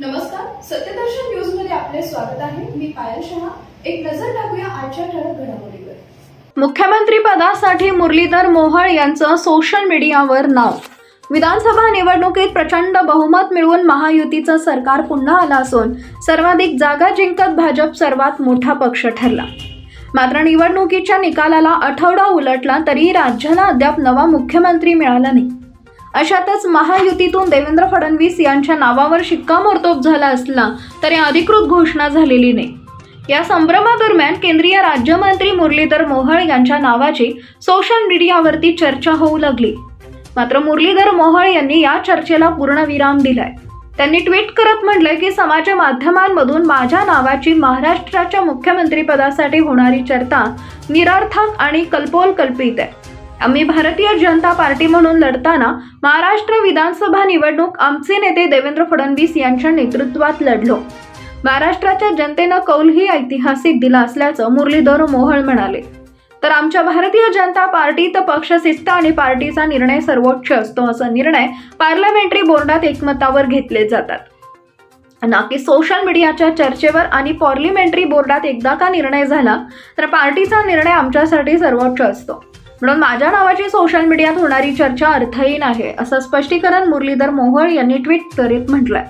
नमस्कार सत्यदर्शन न्यूजमध्ये आपले स्वागत आहे. मी पायल शहा. एक नजर टाकूया आजच्या ठळक घडामोडीवर. मुख्यमंत्री पदासाठी मुरलीधर मोहोळ यांचं सोशल मीडियावर नाव. विधानसभा निवडणुकीत प्रचंड बहुमत मिळवून महायुतीचं सरकार पुन्हा आलं असून सर्वाधिक जागा जिंकत भाजप सर्वात मोठा पक्ष ठरला. मात्र निवडणुकीच्या निकालाला आठवडा उलटला तरी राज्याला अद्याप नवा मुख्यमंत्री मिळाला नाही. अशातच महायुतीतून देवेंद्र फडणवीस यांच्या नावावर शिक्कामोर्तब झाला असला तरी अधिकृत घोषणा झालेली नाही. या संभ्रमादरम्यान केंद्रीय राज्यमंत्री मुरलीधर मोहोळ यांच्या नावाची सोशल मीडियावरती चर्चा होऊ लागली. मात्र मुरलीधर मोहोळ यांनी या चर्चेला पूर्णविराम दिलाय. त्यांनी ट्विट करत म्हटलंय की समाज माध्यमांमधून माझ्या नावाची महाराष्ट्राच्या मुख्यमंत्रीपदासाठी होणारी चर्चा निरर्थक आणि कल्पोल कल्पित आहे. आम्ही भारतीय जनता पार्टी म्हणून लढताना महाराष्ट्र विधानसभा निवडणूक आमचे नेते देवेंद्र फडणवीस यांच्या नेतृत्वात लढलो. महाराष्ट्राच्या जनतेनं कौलही ऐतिहासिक दिला असल्याचं मुरलीधर मोहळ म्हणाले. तर आमच्या भारतीय जनता पार्टीत पक्षशिस्त आणि पार्टीचा निर्णय सर्वोच्च असतो असा निर्णय पार्लमेंटरी बोर्डात एकमतावर घेतले जातात. ना की सोशल मीडियाच्या चर्चेवर आणि पार्लिमेंटरी बोर्डात एकदा का निर्णय झाला तर पार्टीचा निर्णय आमच्यासाठी सर्वोच्च असतो. म्हणून माझ्या नावाची सोशल मीडियात होणारी चर्चा अर्थहीन आहे असं स्पष्टीकरण मुरलीधर मोहोळ यांनी ट्विट करीत म्हटलंय.